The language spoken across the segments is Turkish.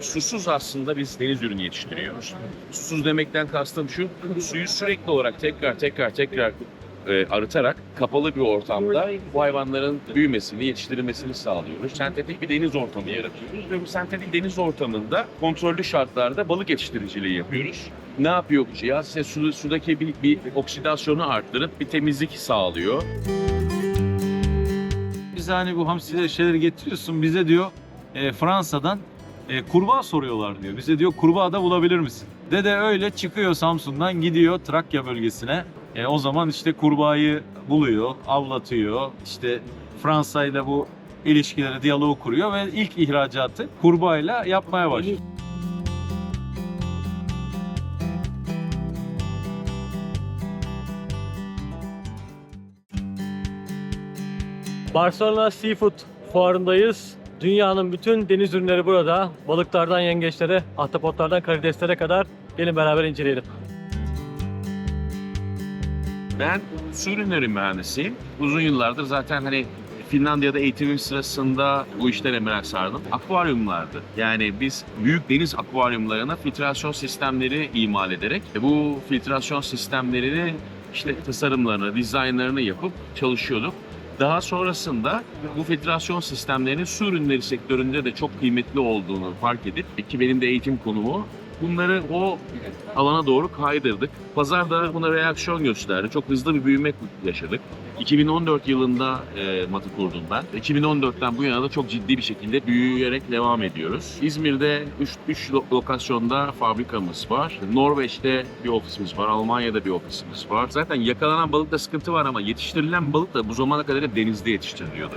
susuz aslında biz deniz ürünü yetiştiriyoruz. Susuz demekten kastım şu, suyu sürekli olarak tekrar tekrar tekrar e, arıtarak kapalı bir ortamda bu hayvanların büyümesini, yetiştirilmesini sağlıyoruz. Sentetik bir deniz ortamı yaratıyoruz ve bu sentetik deniz ortamında kontrollü şartlarda balık yetiştiriciliği yapıyoruz. Ne yapıyor bu cihaz? Size su, sudaki bir, bir oksidasyonu arttırıp bir temizlik sağlıyor. Bize hani bu hamsileri şeyleri getiriyorsun bize diyor e, Fransa'dan e, kurbağa soruyorlar diyor. Bize diyor kurbağa da bulabilir misin? Dede öyle çıkıyor Samsun'dan gidiyor Trakya bölgesine. E, o zaman işte kurbağayı buluyor, avlatıyor. İşte Fransa ile bu ilişkileri, diyaloğu kuruyor ve ilk ihracatı kurbağayla yapmaya başlıyor. Barcelona Seafood fuarındayız. Dünyanın bütün deniz ürünleri burada. Balıklardan yengeçlere, ahtapotlardan karideslere kadar gelin beraber inceleyelim. Ben su ürünleri mühendisiyim. Uzun yıllardır zaten hani Finlandiya'da eğitimim sırasında bu işlere merak sardım. Akvaryumlardı. Yani biz büyük deniz akvaryumlarına filtrasyon sistemleri imal ederek bu filtrasyon sistemlerini işte tasarımlarını, dizaynlarını yapıp çalışıyorduk. Daha sonrasında bu filtrasyon sistemlerinin su ürünleri sektöründe de çok kıymetli olduğunu fark edip ki benim de eğitim konumu bunları o alana doğru kaydırdık. Pazarda buna reaksiyon gösterdi. Çok hızlı bir büyüme yaşadık. 2014 yılında e, matı kurdum ben. 2014'ten bu yana da çok ciddi bir şekilde büyüyerek devam ediyoruz. İzmir'de 3 lokasyonda fabrikamız var. Norveç'te bir ofisimiz var. Almanya'da bir ofisimiz var. Zaten yakalanan balıkta sıkıntı var ama yetiştirilen balık da bu zamana kadar hep denizde yetiştiriliyordu.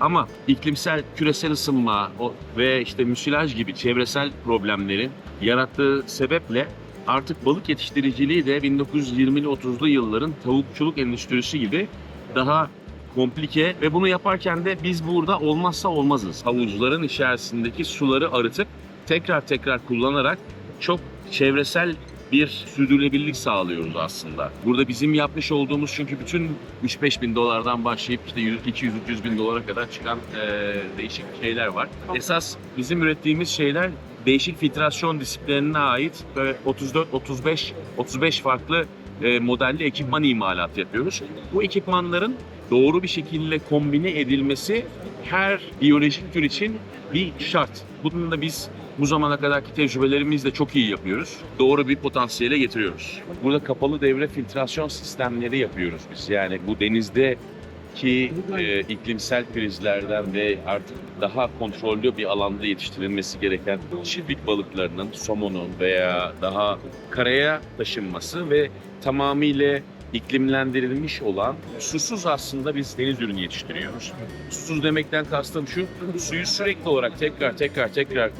Ama iklimsel, küresel ısınma ve işte müsilaj gibi çevresel problemlerin yarattığı sebeple artık balık yetiştiriciliği de 1920'li 30'lu yılların tavukçuluk endüstrisi gibi daha komplike ve bunu yaparken de biz burada olmazsa olmazız. Havuzların içerisindeki suları arıtıp tekrar tekrar kullanarak çok çevresel bir sürdürülebilirlik sağlıyoruz aslında. Burada bizim yapmış olduğumuz çünkü bütün 3-5 bin dolardan başlayıp işte 200-300 bin dolara kadar çıkan eee, değişik şeyler var. Esas bizim ürettiğimiz şeyler değişik filtrasyon disiplinlerine ait böyle 34, 35, 35 farklı e, modelli ekipman imalat yapıyoruz. Bu ekipmanların doğru bir şekilde kombine edilmesi her biyolojik tür için bir şart. Bunu da biz bu zamana kadarki tecrübelerimizle çok iyi yapıyoruz. Doğru bir potansiyele getiriyoruz. Burada kapalı devre filtrasyon sistemleri yapıyoruz biz. Yani bu denizde ki e, iklimsel krizlerden ve artık daha kontrollü bir alanda yetiştirilmesi gereken çiftlik balıklarının, somonun veya daha karaya taşınması ve tamamıyla iklimlendirilmiş olan susuz aslında biz deniz ürünü yetiştiriyoruz. Susuz demekten kastım şu, suyu sürekli olarak tekrar tekrar tekrar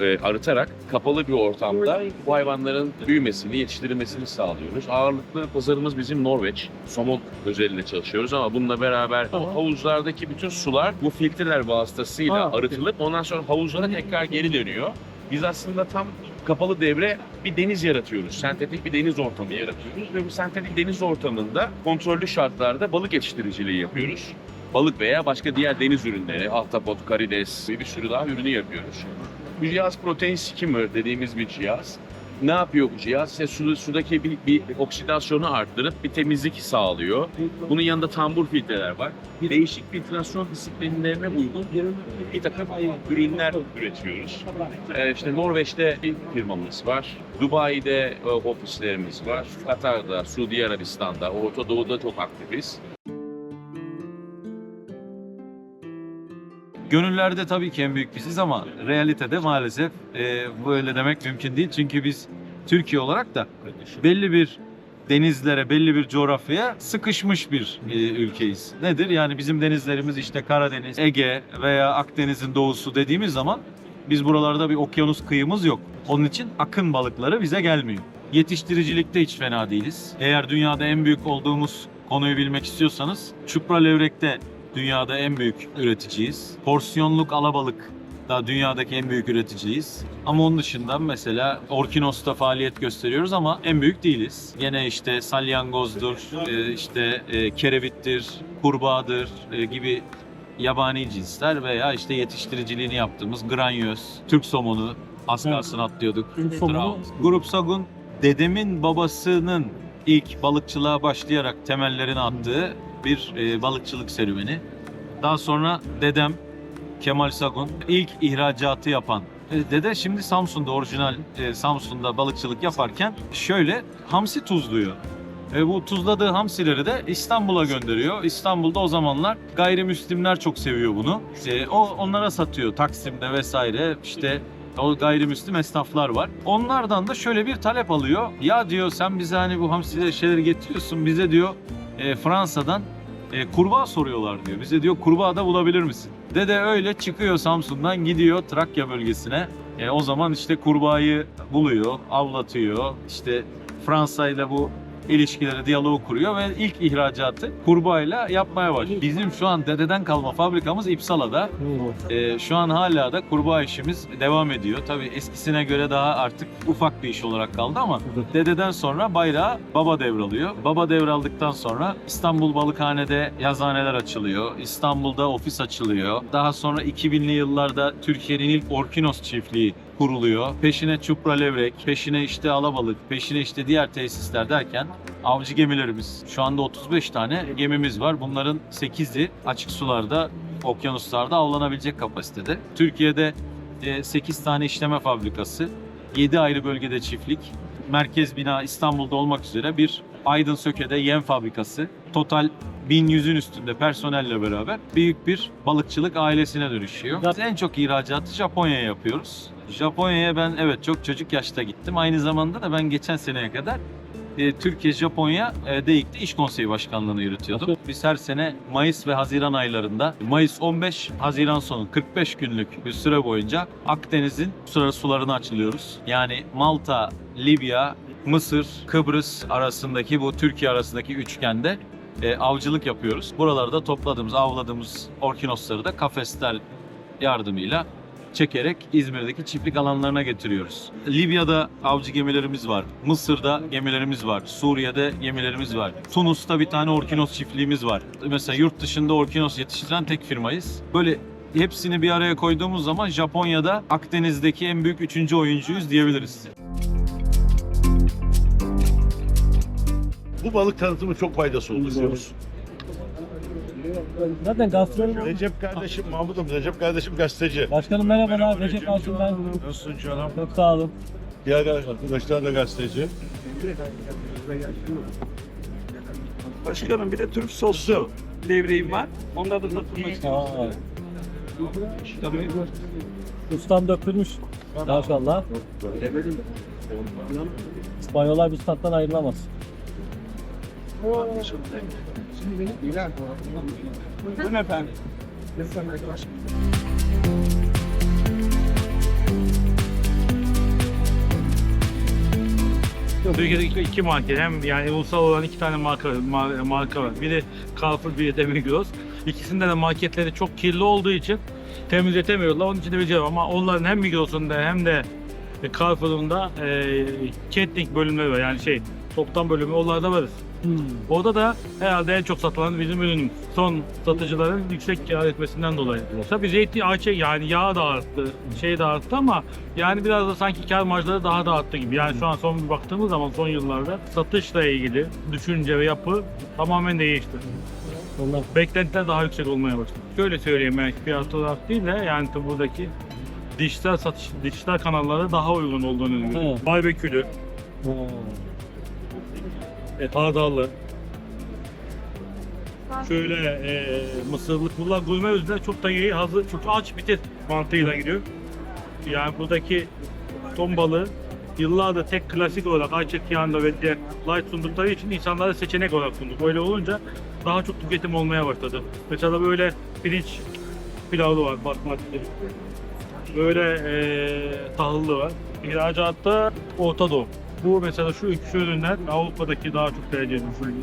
e, arıtarak kapalı bir ortamda bu hayvanların büyümesini, yetiştirilmesini sağlıyoruz. Ağırlıklı pazarımız bizim Norveç. Somon özelinde çalışıyoruz ama bununla beraber Tamam. havuzlardaki bütün sular bu filtreler vasıtasıyla Ha, okey. arıtılıp ondan sonra havuzlara tekrar geri dönüyor. Biz aslında tam kapalı devre bir deniz yaratıyoruz. Sentetik bir deniz ortamı yaratıyoruz ve bu sentetik deniz ortamında kontrollü şartlarda balık yetiştiriciliği yapıyoruz. Balık veya başka diğer deniz ürünleri, ahtapot, karides bir sürü daha ürünü yapıyoruz. Bu cihaz protein skimmer dediğimiz bir cihaz. Ne yapıyor bu cihaz? Size su, sudaki bir, bir oksidasyonu arttırıp bir temizlik sağlıyor. Bunun yanında tambur filtreler var. Değişik filtrasyon disiplinlerine uygun bir takım ürünler üretiyoruz. Ee, işte Norveç'te bir firmamız var. Dubai'de e, ofislerimiz var. Katar'da, Suudi Arabistan'da, Orta Doğu'da çok aktifiz. Gönüllerde tabii ki en büyük biziz ama realitede maalesef e, böyle demek mümkün değil. Çünkü biz Türkiye olarak da belli bir denizlere, belli bir coğrafyaya sıkışmış bir e, ülkeyiz. Nedir? Yani bizim denizlerimiz işte Karadeniz, Ege veya Akdeniz'in doğusu dediğimiz zaman biz buralarda bir okyanus kıyımız yok. Onun için akın balıkları bize gelmiyor. Yetiştiricilikte hiç fena değiliz. Eğer dünyada en büyük olduğumuz konuyu bilmek istiyorsanız çupra levrekte dünyada en büyük üreticiyiz. Porsiyonluk alabalık da dünyadaki en büyük üreticiyiz. Ama onun dışında mesela Orkinos'ta faaliyet gösteriyoruz ama en büyük değiliz. Gene işte salyangozdur, e, işte e, kerevittir, kurbağadır e, gibi yabani cinsler veya işte yetiştiriciliğini yaptığımız granyöz, Türk somonu Az kalsın atlıyorduk. Grup Sagun dedemin babasının ilk balıkçılığa başlayarak temellerini attığı bir e, balıkçılık serüveni. Daha sonra dedem Kemal Sagun ilk ihracatı yapan. E, Dede şimdi Samsun'da orijinal e, Samsun'da balıkçılık yaparken şöyle hamsi tuzluyor. E, bu tuzladığı hamsileri de İstanbul'a gönderiyor. İstanbul'da o zamanlar gayrimüslimler çok seviyor bunu. E, o onlara satıyor Taksim'de vesaire. İşte o gayrimüslim esnaflar var. Onlardan da şöyle bir talep alıyor. Ya diyor sen bize hani bu hamsileri şeyleri getiriyorsun. Bize diyor e, Fransa'dan e, kurbağa soruyorlar diyor. Bize diyor kurbağa da bulabilir misin? Dede öyle çıkıyor Samsun'dan gidiyor Trakya bölgesine. E, o zaman işte kurbağayı buluyor, avlatıyor. İşte Fransa ile bu ilişkileri, diyaloğu kuruyor ve ilk ihracatı kurbağayla yapmaya başlıyor. Bizim şu an dededen kalma fabrikamız İpsala'da. Ee, şu an hala da kurbağa işimiz devam ediyor. Tabii eskisine göre daha artık ufak bir iş olarak kaldı ama dededen sonra bayrağı baba devralıyor. Baba devraldıktan sonra İstanbul Balıkhane'de yazhaneler açılıyor. İstanbul'da ofis açılıyor. Daha sonra 2000'li yıllarda Türkiye'nin ilk Orkinos çiftliği kuruluyor. Peşine çupra levrek, peşine işte alabalık, peşine işte diğer tesisler derken avcı gemilerimiz. Şu anda 35 tane gemimiz var. Bunların 8'i açık sularda okyanuslarda avlanabilecek kapasitede. Türkiye'de 8 tane işleme fabrikası, 7 ayrı bölgede çiftlik, merkez bina İstanbul'da olmak üzere bir Aydın Söke'de yem fabrikası, total 1100'ün üstünde personelle beraber büyük bir balıkçılık ailesine dönüşüyor. Biz en çok ihracatı Japonya'ya yapıyoruz. Japonya'ya ben evet çok çocuk yaşta gittim. Aynı zamanda da ben geçen seneye kadar e, Türkiye-Japonya e, DEİK'te iş konseyi başkanlığını yürütüyordum. Biz her sene Mayıs ve Haziran aylarında, Mayıs 15, Haziran sonu 45 günlük bir süre boyunca Akdeniz'in suları sularını açılıyoruz. Yani Malta, Libya, Mısır, Kıbrıs arasındaki bu Türkiye arasındaki üçgende e, avcılık yapıyoruz. Buralarda topladığımız, avladığımız orkinosları da kafesler yardımıyla çekerek İzmir'deki çiftlik alanlarına getiriyoruz. Libya'da avcı gemilerimiz var. Mısır'da gemilerimiz var. Suriye'de gemilerimiz var. Tunus'ta bir tane orkinos çiftliğimiz var. Mesela yurt dışında orkinos yetiştiren tek firmayız. Böyle hepsini bir araya koyduğumuz zaman Japonya'da Akdeniz'deki en büyük üçüncü oyuncuyuz diyebiliriz. Bu balık tanıtımı çok faydası oldu biliyor musun? Zaten gastronomi... Recep kardeşim, Mahmut'um, Recep kardeşim gazeteci. Başkanım merhabalar. Recep Asım ben. Nasılsın canım? Çok sağ olun. Diğer arkadaşlar da gazeteci. Başkanım bir de Türk soslu levreğim var. Onda da istiyorum. Aa. Ustam döktürmüş. Maşallah. İspanyollar bu stat'tan ayrılamaz. Buyurun efendim. Türkiye'de iki, iki marka hem yani ulusal olan iki tane marka mar- marka var. Biri Carrefour, biri de Migros. İkisinde de marketleri çok kirli olduğu için temizletemiyorlar. Onun için de biliyorum ama onların hem Migros'un da hem de Carrefour'un da e, catering bölümleri var. Yani şey toptan bölümü onlarda varız. Hmm. Orada da herhalde en çok satılan bizim ürünümüz. Son satıcıların yüksek kar etmesinden dolayı. Tabii zeytin, ayçiçek yani yağ da arttı, şey de arttı ama yani biraz da sanki kar marjları daha da arttı gibi. Yani şu an son bir baktığımız zaman son yıllarda satışla ilgili düşünce ve yapı tamamen değişti. Onlar Beklentiler daha yüksek olmaya başladı. Şöyle söyleyeyim belki fiyat olarak değil de yani buradaki dijital satış, dijital kanallara daha uygun olduğunu. Evet. Barbekülü. E, hardallı. Şöyle e, mısırlık bunlar gurme özüne çok da iyi hazır çok aç bitir mantığıyla gidiyor. Yani buradaki ton balığı yıllardır tek klasik olarak ayçiçek yağında ve diğer light sundukları için insanlara seçenek olarak sunduk. Öyle olunca daha çok tüketim olmaya başladı. Mesela böyle pirinç pilavı var basmati. Böyle e, tahıllı var. İhracatta Orta Doğu. Bu mesela şu üç ürünler Avrupa'daki daha çok tercih edilen ürünler.